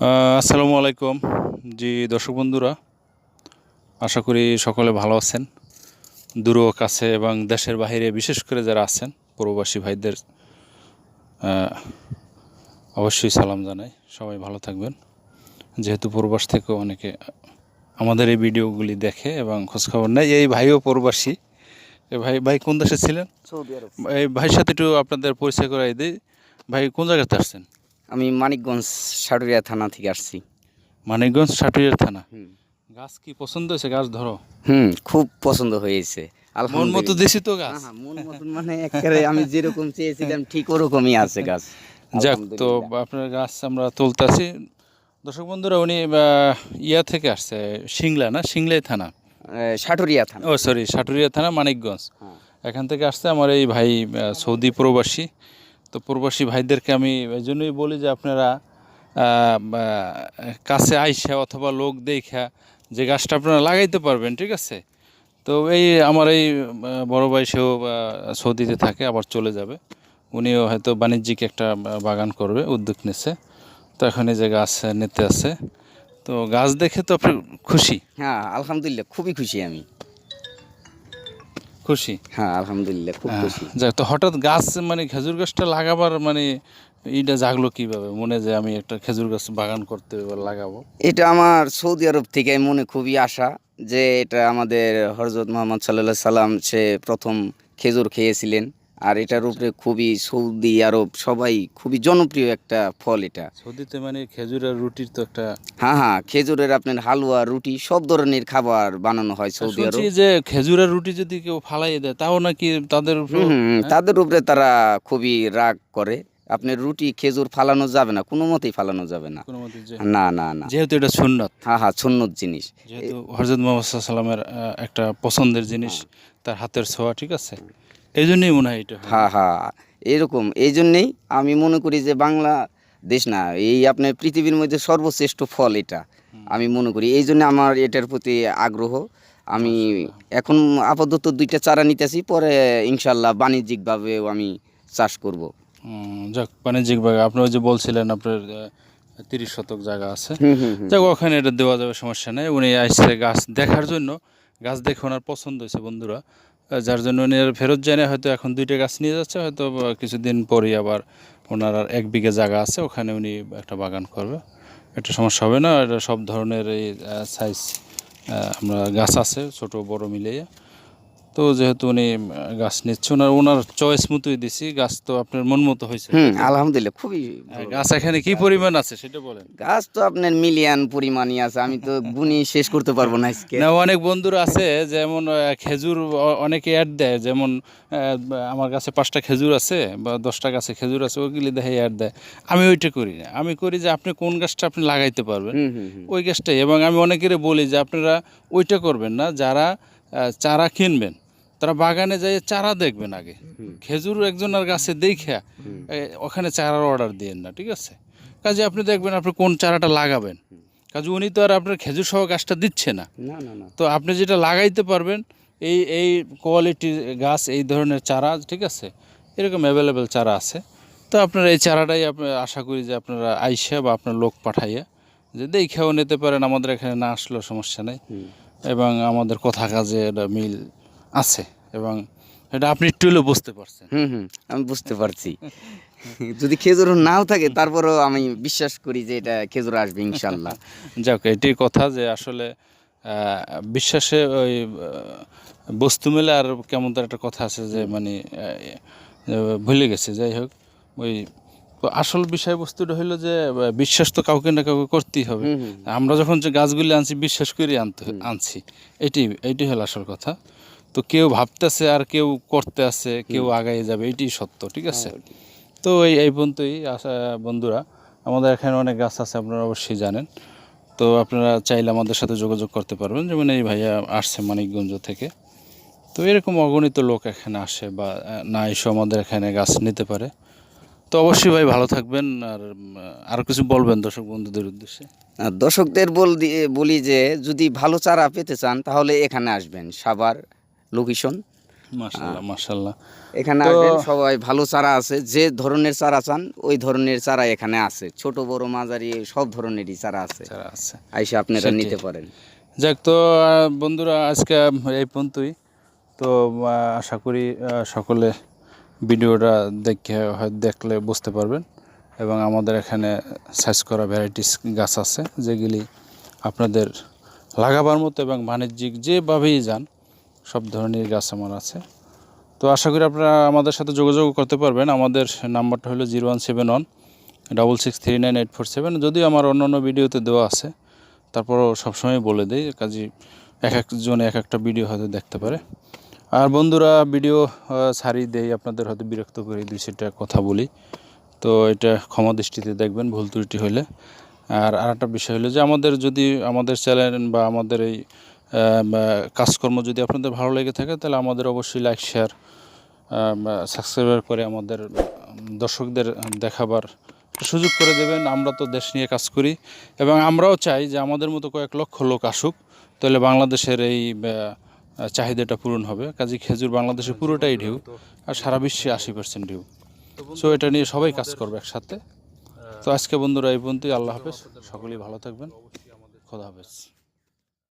আসসালামু আলাইকুম। জি দর্শক বন্ধুরা আশা করি সকলে ভালো আছেন। দূর কাছে এবং দেশের বাইরে বিশেষ করে যারা আছেন প্রবাসী ভাইদের অবশ্যই সালাম জানাই। সবাই ভালো থাকবেন। যেহেতু প্রবাস থেকে অনেকে আমাদের এই ভিডিওগুলি দেখে এবং খোঁজখবর নেয় এই ভাইও প্রবাসী। এ ভাই ভাই কোন দেশে ছিলেন? এই ভাইয়ের সাথে একটু আপনাদের পরিচয় করাই দিই। ভাই কোন জায়গাতে আসছেন? আমি মানিকগঞ্জ সাটুরিয়া থানা থেকে আসছি। মানিকগঞ্জ সাটুরিয়ার থানা? গাছ কি পছন্দ হয়েছে? গাছ ধরো। হুম খুব পছন্দ হয়েছে। মন মতো দিছি তো গাছ? হ্যাঁ, হ্যাঁ, মন মতন মানে একেবারে আমি যেরকম চেয়েছিলাম ঠিক ওরকমই আছে গাছ। যাক তো আপনার গাছ আমরা তুলতেছি। দর্শক বন্ধুরা উনি ইয়া থেকে আসছে সিংলা না? সিংলাই থানা? সাটুরিয়া থানা। ও সরি সাটুরিয়া থানা মানিকগঞ্জ। হ্যাঁ। এখান থেকে আসছে আমার এই ভাই সৌদি প্রবাসী। তো প্রবাসী ভাইদেরকে আমি এই জন্যই বলি যে আপনারা কাছে আইসা অথবা লোক দেখা যে গাছটা আপনারা লাগাইতে পারবেন, ঠিক আছে? তো এই আমার এই বড় ভাই সেও সৌদিতে থাকে, আবার চলে যাবে। উনিও হয়তো বাণিজ্যিক একটা বাগান করবে, উদ্যোগ নিচ্ছে তো এখন এই যে গাছ নিতে আছে। তো গাছ দেখে তো আপনি খুশি? হ্যাঁ আলহামদুলিল্লাহ, খুবই খুশি আমি। খুশি? হ্যাঁ আলহামদুলিল্লাহ খুব হ্যাঁ, খুশি। যাক তো হঠাৎ গাছ মানে খেজুর গাছটা লাগাবার মানে এটা জাগলো কীভাবে? মনে যে আমি একটা খেজুর গাছ বাগান করতে এবার লাগাবো। এটা আমার সৌদি আরব থেকে মনে খুবই আশা যে এটা আমাদের হরজত মোহাম্মদ সাল্লাহ সাল্লাম সে প্রথম খেজুর খেয়েছিলেন। আর এটার উপরে খুবই সৌদি আরব সবাই খুবই জনপ্রিয় একটা ফল এটা। সৌদিতে মানে খেজুরের রুটির তো একটা হ্যাঁ হ্যাঁ খেজুরের আপনার হালুয়া রুটি সব ধরনের খাবার বানানো হয় সৌদি আরব। যে খেজুরের রুটি যদি কেউ ফালাই দেয় তাও নাকি তাদের হুম, তাদের উপরে তারা খুবই রাগ করে। আপনার রুটি খেজুর ফালানো যাবে না কোনো মতেই ফালানো যাবে না। না না না। যেহেতু এটা সুন্নত। হ্যাঁ হ্যাঁ সুন্নত জিনিস। যেহেতু হরজত মোহাম্মদ সাল্লামের একটা পছন্দের জিনিস তার হাতের ছোঁয়া ঠিক আছে? এই জন্যই মনে হয় এটা হয়। হ্যাঁ এরকম এই জন্যেই আমি মনে করি যে বাংলা দেশ না এই আপনার পৃথিবীর মধ্যে সর্বশ্রেষ্ঠ ফল এটা আমি মনে করি। এই জন্য আমার এটার প্রতি আগ্রহ। আমি এখন আপাতত দুইটা চারা নিতেছি পরে ইনশাল্লাহ বাণিজ্যিকভাবেও আমি চাষ করব। যাক বাণিজ্যিকভাবে আপনি ওই যে বলছিলেন আপনার তিরিশ শতক জায়গা আছে। যাক ওখানে এটা দেওয়া যাবে সমস্যা নেই। উনি আসছে গাছ দেখার জন্য। গাছ দেখে ওনার পছন্দ হয়েছে বন্ধুরা। যার জন্য উনি ফেরত যায় না হয়তো এখন দুইটা গাছ নিয়ে যাচ্ছে, হয়তো কিছুদিন পরেই আবার ওনার আর এক বিঘে জায়গা আছে, ওখানে উনি একটা বাগান করবে। একটা সমস্যা হবে না, এটা সব ধরনের এই সাইজ আমরা গাছ আছে, ছোট বড় মিলিয়ে। তো যেহেতু উনি গাছ নিচ্ছে ওনার ওনার চয়েস মতোই দিছি গাছ তো আপনার মন মতো হয়েছে। হুম আলহামদুলিল্লাহ খুবই গাছ এখানে কি পরিমাণ আছে সেটা বলেন। গাছ তো আপনার মিলিয়ন পরিমাণই আছে আমি তো গুনি শেষ করতে পারব না আজকে। না অনেক বন্ধুরা আছে যেমন খেজুর অনেকে অ্যাড দেয় যেমন আমার কাছে পাঁচটা খেজুর আছে বা দশটা গাছে খেজুর আছে ওইগুলি দেখে অ্যাড দেয়। আমি ওইটা করি না। আমি করি যে আপনি কোন গাছটা আপনি লাগাইতে পারবেন ওই গাছটাই। এবং আমি অনেকেরে বলি যে আপনারা ওইটা করবেন না যারা চারা কিনবেন তারা বাগানে যাই চারা দেখবেন আগে। খেজুর একজনের গাছে দেখে ওখানে চারার অর্ডার দিয়েন না ঠিক আছে? কাজে আপনি দেখবেন আপনি কোন চারাটা লাগাবেন। কাজে উনি তো আর আপনার খেজুর সহ গাছটা দিচ্ছে না। না না না। তো আপনি যেটা লাগাইতে পারবেন এই এই কোয়ালিটির গাছ এই ধরনের চারা ঠিক আছে? এরকম অ্যাভেলেবেল চারা আছে। তো আপনার এই চারাটাই আপনার আশা করি যে আপনারা আইসা বা আপনার লোক পাঠাইয়া যে দেখেও নিতে পারেন আমাদের এখানে না আসলেও সমস্যা নেই। এবং আমাদের কথা কাজে এটা মিল আছে এবং এটা আপনি একটু হলেও বুঝতে পারছেন। হুম হুম আমি বুঝতে পারছি। যদি খেজুর নাও থাকে তারপরেও আমি বিশ্বাস করি যে এটা খেজুর আসবে ইনশাল্লাহ যাক এটি কথা যে আসলে বিশ্বাসে ওই বস্তু মেলে আর কেমন তার একটা কথা আছে যে মানে ভুলে গেছে। যাই হোক ওই আসল বিষয়বস্তুটা হলো যে বিশ্বাস তো কাউকে না কাউকে করতেই হবে। আমরা যখন যে গাছগুলি আনছি বিশ্বাস করে আনতে আনছি। এটি এটি হলো আসল কথা। তো কেউ ভাবতেছে আর কেউ করতে আছে কেউ আগায় যাবে এটি সত্য ঠিক আছে? তো এই এই পর্যন্তই আশা বন্ধুরা। আমাদের এখানে অনেক গাছ আছে আপনারা অবশ্যই জানেন। তো আপনারা চাইলে আমাদের সাথে যোগাযোগ করতে পারবেন। যেমন এই ভাইয়া আসছে মানিকগঞ্জ থেকে। তো এরকম অগণিত লোক এখানে আসে বা না এসে আমাদের এখানে গাছ নিতে পারে। তো অবশ্যই ভাই ভালো থাকবেন। আর আরও কিছু বলবেন দর্শক বন্ধুদের উদ্দেশ্যে? আর দর্শকদের বল দিয়ে বলি যে যদি ভালো চারা পেতে চান তাহলে এখানে আসবেন। সাবার লোকেশন। মাশাল্লাহ মাশাল্লাহ এখানে আসবেন সবাই ভালো চারা আছে যে ধরনের চারা চান ওই ধরনের চারা এখানে আছে। ছোট বড় মাঝারি সব ধরনেরই চারা আছে। আছে। আইসা আপনারা নিতে পারেন। যাক তো বন্ধুরা আজকে এই পর্যন্তই। তো আশা করি সকলে ভিডিওটা দেখে হয়তো দেখলে বুঝতে পারবেন। এবং আমাদের এখানে সাইজ করা ভ্যারাইটিস গাছ আছে যেগুলি আপনাদের লাগাবার মতো এবং বাণিজ্যিক যেভাবেই যান সব ধরনের গাছ আমার আছে। তো আশা করি আপনারা আমাদের সাথে যোগাযোগ করতে পারবেন। আমাদের নাম্বারটা হলো zero one seven one double six three nine eight four seven. যদিও আমার অন্য অন্য ভিডিওতে দেওয়া আছে, তারপরও সবসময় বলে দিই কাজে এক একজনে এক একটা ভিডিও হয়তো দেখতে পারে। আর বন্ধুরা, ভিডিও ছাড়ি দেই, আপনাদের হয়তো বিরক্ত করি দুই, সেটা কথা বলি। তো এটা ক্ষমা দৃষ্টিতে দেখবেন, ভুল ত্রুটি হলে। আর আরেকটা বিষয় হলো যে, আমাদের যদি আমাদের চ্যানেল বা আমাদের এই কাজকর্ম যদি আপনাদের ভালো লেগে থাকে তাহলে আমাদের অবশ্যই লাইক শেয়ার সাবস্ক্রাইবার করে আমাদের দর্শকদের দেখাবার সুযোগ করে দেবেন। আমরা তো দেশ নিয়ে কাজ করি এবং আমরাও চাই যে আমাদের মতো কয়েক লক্ষ লোক আসুক তাহলে বাংলাদেশের এই চাহিদাটা পূরণ হবে। কাজী খেজুর বাংলাদেশে পুরোটাই ঢেউ আর সারা বিশ্বে আশি পার্সেন্ট ঢেউ। সো এটা নিয়ে সবাই কাজ করবে একসাথে। তো আজকে বন্ধুরা এই পর্যন্তই। আল্লাহ হাফেজ। সকলেই ভালো থাকবেন। খোদা হাফেজ।